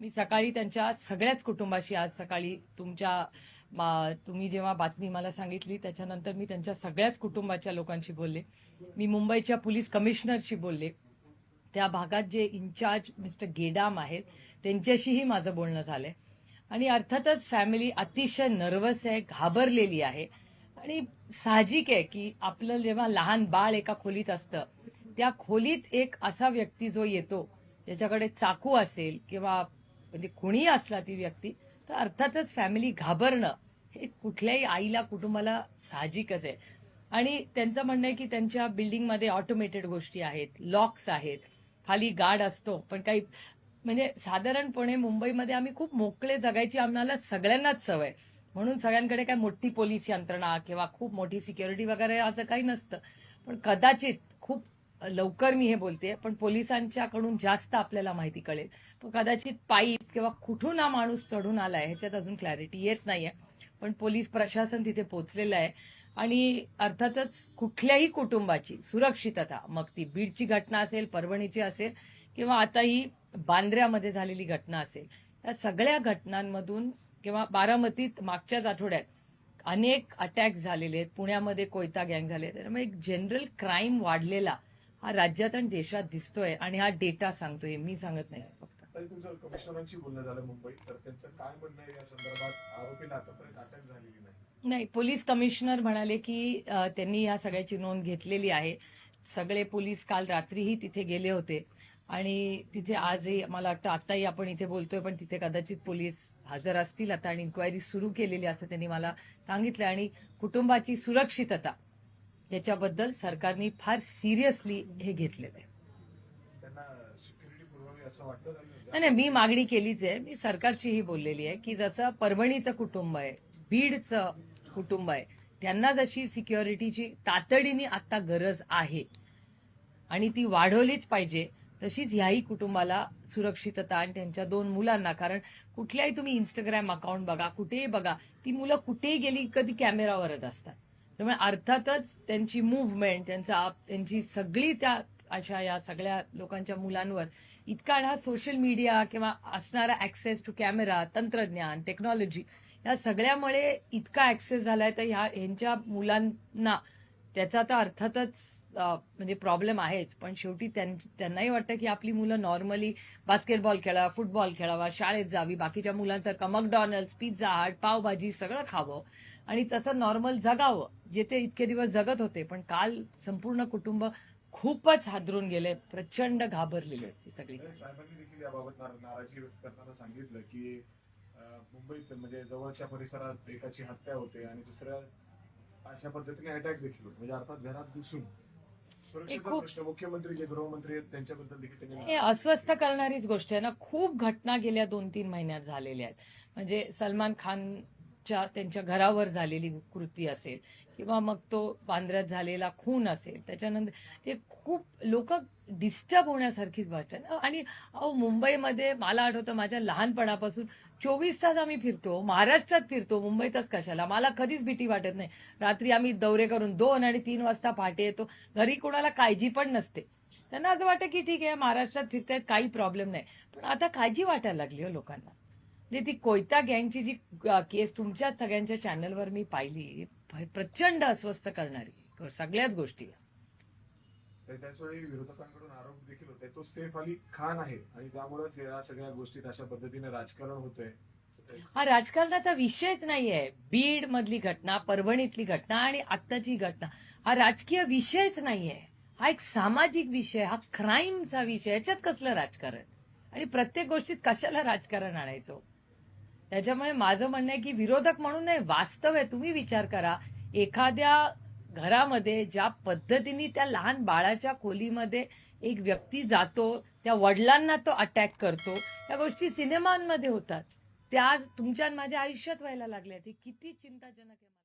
मी सकाळी त्यांच्या सगळ्याच कुटुंबाशी आज सकाळी तुमच्या मा- तुम्ही जेव्हा बातमी मला सांगितली त्याच्यानंतर मी त्यांच्या सगळ्याच कुटुंबाच्या लोकांशी बोलले. मी मुंबईच्या पोलीस कमिशनरशी बोलले. त्या भागात जे इन्चार्ज मिस्टर गेडाम आहेत त्यांच्याशीही माझं बोलणं झालंय. आणि अर्थातच फॅमिली अतिशय नर्वस आहे घाबरलेली आहे. आणि साहजिक आहे की आपलं जेव्हा लहान बाळ एका खोलीत असतं त्या खोलीत एक असा व्यक्ती जो येतो ज्याच्याकडे चाकू असेल किंवा म्हणजे कुणीही असला ती व्यक्ती तर अर्थातच फॅमिली घाबरणं हे कुठल्याही आईला कुटुंबाला साहजिकच आहे. आणि त्यांचं म्हणणं आहे की त्यांच्या बिल्डिंगमध्ये ऑटोमेटेड गोष्टी आहेत लॉक्स आहेत. खाली गार्ड असतो पण काही म्हणजे साधारणपणे मुंबईमध्ये आम्ही खूप मोकळे जगायची आम्हाला सगळ्यांनाच सवय. म्हणून सगळ्यांकडे काय मोठी पोलीस यंत्रणा किंवा खूप मोठी सिक्युरिटी वगैरे असं काही नसतं. पण कदाचित खूप लवकर मी हे बोलते पण पोलिसांच्याकडून जास्त आपल्याला माहिती कळेल. पण कदाचित पाईप किंवा कुठून हा माणूस चढून आलाय ह्याच्यात अजून क्लॅरिटी येत नाहीये. पण पोलीस प्रशासन तिथे पोहोचलेलं आहे. आणि अर्थातच कुठल्याही कुटुंबाची सुरक्षितता मग ती बीडची घटना असेल परभणीची असेल किंवा आता ही बांद्र्यामध्ये झालेली घटना असेल या सगळ्या घटनांमधून किंवा बारामतीत मागच्याच आठवड्यात अनेक अटॅक झालेले आहेत. पुण्यामध्ये कोयता गँग झाले त्यामुळे एक जनरल क्राईम वाढलेला हा राज्यात आणि देशात दिसतोय आणि हा डेटा सांगतोय मी सांगत नाही. फक्त. तुमचं कमिशनरांशी बोलणं झालं मुंबई तर त्यांचं काय म्हणणं आहे या संदर्भात? आरोपीला आतापर्यंत अटक झालेली नाही. नाही पोलीस कमिशनर म्हणाले की त्यांनी या सगळ्याची नोंद घेतलेली आहे. सगळे पोलीस काल रात्रीही तिथे गेले होते. आणि तिथे आजही मला वाटतं आताही आपण इथे बोलतोय पण तिथे कदाचित पोलीस हजर असतील आता आणि इन्क्वायरी सुरू केलेली असं त्यांनी मला सांगितलं आणि कुटुंबाची सुरक्षितता याच्याबद्दल सरकारने फार सिरियसली हे घेतलेलं आहे. नाही नाही मी मागणी केलीच आहे. मी सरकारशीही बोललेली आहे की जसं परभणीचं कुटुंब आहे बीडचं कुटुंब आहे त्यांना जशी सिक्युरिटीची तातडीने आता गरज आहे आणि ती वाढवलीच पाहिजे तशीच ह्याही कुटुंबाला सुरक्षितता आणि त्यांच्या दोन मुलांना. कारण कुठल्याही तुम्ही इंस्टाग्राम अकाउंट बघा कुठेही बघा ती मुलं कुठेही गेली कधी कॅमेरावरच असतात. त्यामुळे अर्थातच त्यांची मुवमेंट त्यांचा त्यांची सगळी त्या अशा या सगळ्या लोकांच्या मुलांवर इतका हा सोशल मीडिया किंवा असणारा ऍक्सेस टू कॅमेरा तंत्रज्ञान टेक्नॉलॉजी या सगळ्यामुळे इतका ऍक्सेस झालाय. तर ह्या ह्यांच्या मुलांना त्याचा तर अर्थातच म्हणजे प्रॉब्लेम आहेच. पण शेवटी त्यांनाही वाटतं की आपली मुलं नॉर्मली बास्केटबॉल खेळावा फुटबॉल खेळावा शाळेत जावी बाकीच्या मुलांसारखं मकडॉनल्ड्स पिझ्झा हट पावभाजी सगळं खावं. आणि तसं नॉर्मल जगावं जे ते इतके दिवस जगत होते पण काल संपूर्ण कुटुंब खूपच हादरून गेले प्रचंड घाबरलेले ती सगळी. तर साहेबांनी देखील याबाबत नार- नाराजगी व्यक्त करताना सांगितलं की मुंबईत म्हणजे जवळच्या परिसरात एकाची हत्या होते आणि दुसऱ्या अशा पद्धतीने अटॅक देखील होते. म्हणजे अर्थात घरात घुसून. मुख्यमंत्री जे गृहमंत्री आहेत त्यांच्याबद्दल देखील हे अस्वस्थ करणारीच गोष्ट आहे ना. खूप घटना गेल्या दोन तीन महिन्यात झालेल्या आहेत. म्हणजे सलमान खानच्या त्यांच्या घरावर झालेली कृती असेल किंवा मग तो बांद्र्यात झालेला खून असेल त्याच्यानंतर ते खूप लोक डिस्टर्ब होण्यासारखीच गोष्ट आणि अहो मुंबईमध्ये मला आठवतं माझ्या लहानपणापासून चोवीस तास आम्ही फिरतो महाराष्ट्रात फिरतो मुंबईतच कशाला? मला कधीच भीती वाटत नाही. रात्री आम्ही दौरे करून दोन आणि तीन वाजता पहाटे येतो. घरी कोणाला काळजी पण नसते. त्यांना असं वाटतं की ठीक आहे महाराष्ट्रात फिरतायत काही प्रॉब्लेम नाही. पण आता काळजी वाटायला लागली हो लोकांना. म्हणजे ती कोयता गँगची जी केस तुमच्याच सगळ्यांच्या चॅनलवर मी पाहिली प्रचंड अस्वस्थ करणारी सगळ्याच गोष्टी. त्याचवेळी विरोधकांकडून आरोप देखील होते. तो सेफ अली खान आहे आणि त्यामुळेच या सगळ्या गोष्टीत अशा पद्धतीने राजकारण होतंय. हा राजकारणाचा विषयच नाहीये. बीड मधली घटना परभणीतली घटना आणि आत्ताची घटना हा राजकीय विषयच नाहीये. हा एक सामाजिक विषय हा क्राईमचा विषय याच्यात कसलं राजकारण? आणि प्रत्येक गोष्टीत कशाला राजकारण आणायचं? त्याच्यामुळे माझं म्हणणं आहे की विरोधक म्हणून नाही वास्तव आहे. तुम्ही विचार करा. एखाद्या घरामध्ये ज्या पद्धतीने त्या लहान बाळाच्या खोलीमध्ये एक व्यक्ती जातो त्या वडिलांना तो अटॅक करतो या गोष्टी सिनेमांमध्ये होतात. त्या आज तुमच्या माझ्या आयुष्यात व्हायला लागल्या ते किती चिंताजनक आहे.